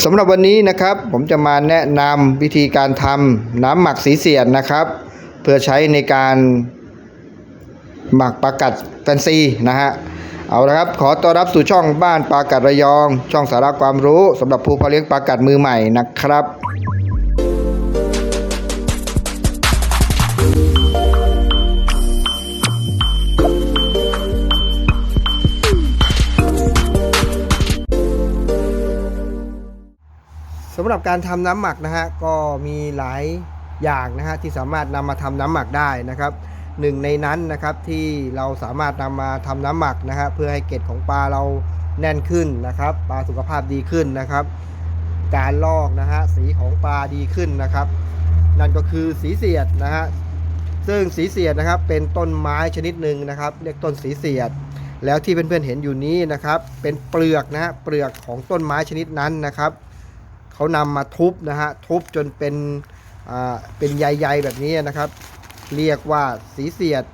สำหรับวันนี้นะครับผมจะมาแนะนำวิธีการทำน้ำหมักสีเสียดนะครับ เพื่อใช้ในการหมักปลากัดแฟนซีนะฮะเอาละครับขอต้อนรับสู่ช่องบ้านปลากัดระยอง ช่องสาระความรู้สำหรับผู้เพาะเลี้ยงปลากัดมือใหม่นะครับ สำหรับการทำน้ำหมักนะฮะก็มีหลายอย่างนะฮะที่สามารถนำมาทำน้ำหมักได้นะครับหนึ่งในนั้นนะครับที่เราสามารถนำมาทำน้ำหมักนะฮะเพื่อให้เกล็ดของปลาเราแน่นขึ้นนะครับปลาสุขภาพดีขึ้นนะครับ การลอกนะฮะสีของปลาดีขึ้นนะครับ นั่นก็คือสีเสียดนะฮะซึ่งสีเสียดนะครับเป็นต้นไม้ชนิดหนึ่งนะครับเรียกต้นสีเสียด แล้วที่เพื่อนๆเห็นอยู่นี้นะครับ เป็นเปลือกนะฮะเปลือกของต้นไม้ชนิดนั้นนะครับ เขานำมาทุบนะฮะทุบจนเป็นเป็นใยๆแบบนี้นะครับ เรียกว่าสีเสียด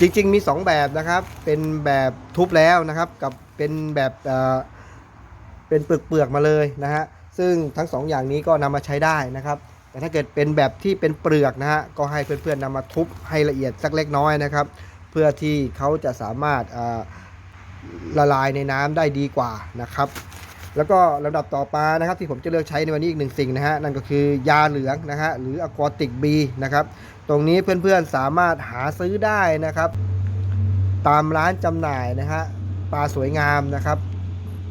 จริงๆมี 2 แบบนะครับ เป็นแบบทุบแล้วนะครับ กับเป็นแบบเอ่อเป็นเปลือกๆมาเลยนะฮะซึ่งทั้งสองอย่างนี้ก็นำมาใช้ได้นะครับ แต่ถ้าเกิดเป็นแบบที่เป็นเปลือกนะฮะก็ให้เพื่อนๆนำมาทุบให้ละเอียดสักเล็กน้อยนะครับ เพื่อที่เขาจะสามารถละลายในน้ำได้ดีกว่านะครับ แล้วก็ลำดับต่อมานะครับที่ผมจะเลือกใช้ในวันนี้อีกหนึ่งสิ่งนะฮะนั่นก็คือยาเหลืองนะฮะหรืออควาติกบีนะครับตรงนี้เพื่อนๆสามารถหาซื้อได้นะครับ ตามร้านจำหน่ายนะฮะปลาสวยงามนะครับ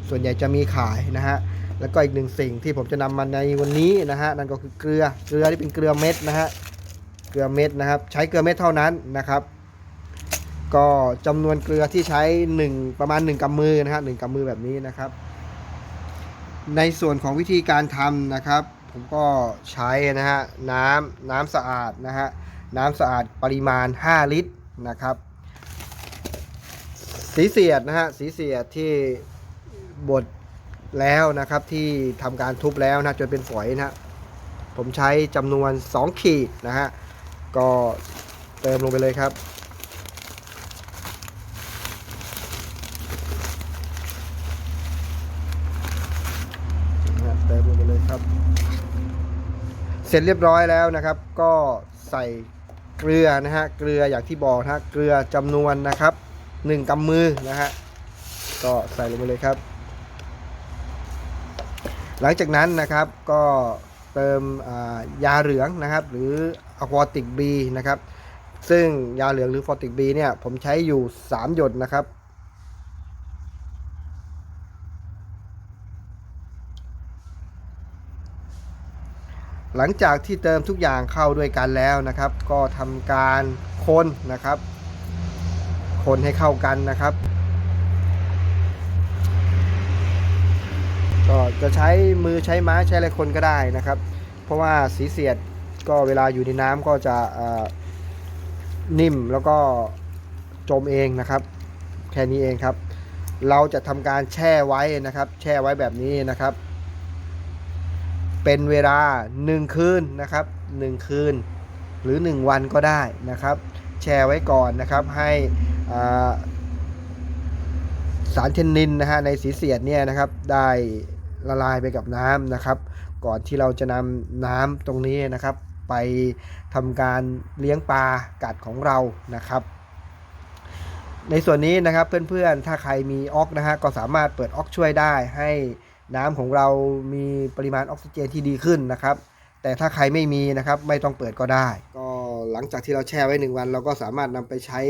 ส่วนใหญ่จะมีขายนะฮะแล้วก็อีกหนึ่งสิ่งที่ผมจะนำมาในวันนี้นะฮะนั่นก็คือเกลือเกลือที่เป็นเกลือเม็ดนะฮะเกลือเม็ดนะครับ ใช้เกลือเม็ดเท่านั้นนะครับก็จำนวนเกลือที่ใช้ 1 ประมาณ 1กำมือนะฮะหนึ่งกำมือแบบนี้นะครับ ในส่วนของวิธีการทำนะครับ ผมก็ใช้นะฮะน้ำน้ำสะอาดนะฮะน้ำสะอาดปริมาณ 5 ลิตรนะครับสีเสียดนะฮะสีเสียดที่บดแล้วนะครับที่ทำการทุบแล้วนะจนเป็นฝอยนะฮะผมใช้จำนวน 2 ขีดนะฮะก็เติมลงไปเลยครับ นะฮะเติมลงไปเลยครับ เส ร็จเรียบร้อยแล้วนะครับ ก็ใส่เกลือนะฮะเกลืออย่างที่บอกนะฮะเกลือจำนวนนะครับ1กำมือนะฮะก็ใส่ลงไปเลยครับ หลังจากนั้นนะครับก็เติมยาเหลืองนะครับ หรืออะควาติกบีนะครับซึ่งยาเหลืองหรือฟอติกบีเนี่ยผมใช้อยู่ 3 หยดนะครับ หลังจากที่เติมทุกอย่างเข้าด้วยกันแล้วนะครับ ก็ทำการคนนะครับ คนให้เข้ากันนะครับ ก็จะใช้มือใช้ไม้ใช้อะไรคนก็ได้นะครับ เพราะว่าสีเสียดก็เวลาอยู่ในน้ำก็จะนิ่มแล้วก็จมเองนะครับ แค่นี้เองครับ เราจะทำการแช่ไว้นะครับ แช่ไว้แบบนี้นะครับ เป็นเวลา 1 คืนนะครับ 1 คืน หรือ 1 วันก็ได้นะครับ แชร์ไว้ก่อนนะครับให้สารเทนนินนะฮะในสีเสียดเนี่ยนะครับได้ละลายไปกับน้ำนะครับ ก่อนที่เราจะนำน้ำตรงนี้นะครับ ไปทำการเลี้ยงปลากัดของเรานะครับ ในส่วนนี้นะครับเพื่อนๆถ้าใครมีออกนะฮะก็สามารถเปิดออกช่วยได้ให้ น้ำของเรามีปริมาณออกซิเจนที่ดีขึ้นนะครับ แต่ถ้าใครไม่มีนะครับไม่ต้องเปิดก็ได้ ก็หลังจากที่เราแช่ไว้หนึ่งวัน เราก็สามารถนำไปใช้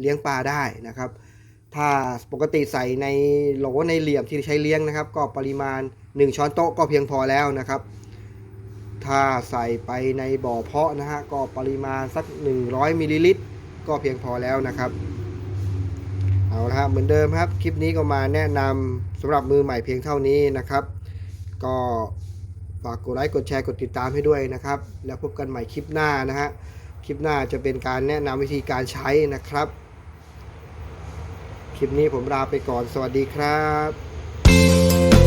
เลี้ยงปลาได้นะครับ ถ้าปกติใส่ในโหลในเหลี่ยมที่ใช้เลี้ยงนะครับ ก็ปริมาณ 1 ช้อนโต๊ะก็เพียงพอแล้วนะครับ ถ้าใส่ไปในบ่อเพาะนะฮะก็ปริมาณสัก 100มิลลิลิตรก็เพียงพอแล้วนะครับ เอาละครับเหมือนเดิมครับ คลิปนี้ก็มาแนะนำสำหรับมือใหม่เพียงเท่านี้นะครับ ก็ฝากกดไลค์กดแชร์กดติดตามให้ด้วยนะครับ แล้วพบกันใหม่คลิปหน้านะฮะคลิปหน้าจะเป็นการแนะนำวิธีการใช้นะครับ คลิปนี้ผมลาไปก่อนสวัสดีครับ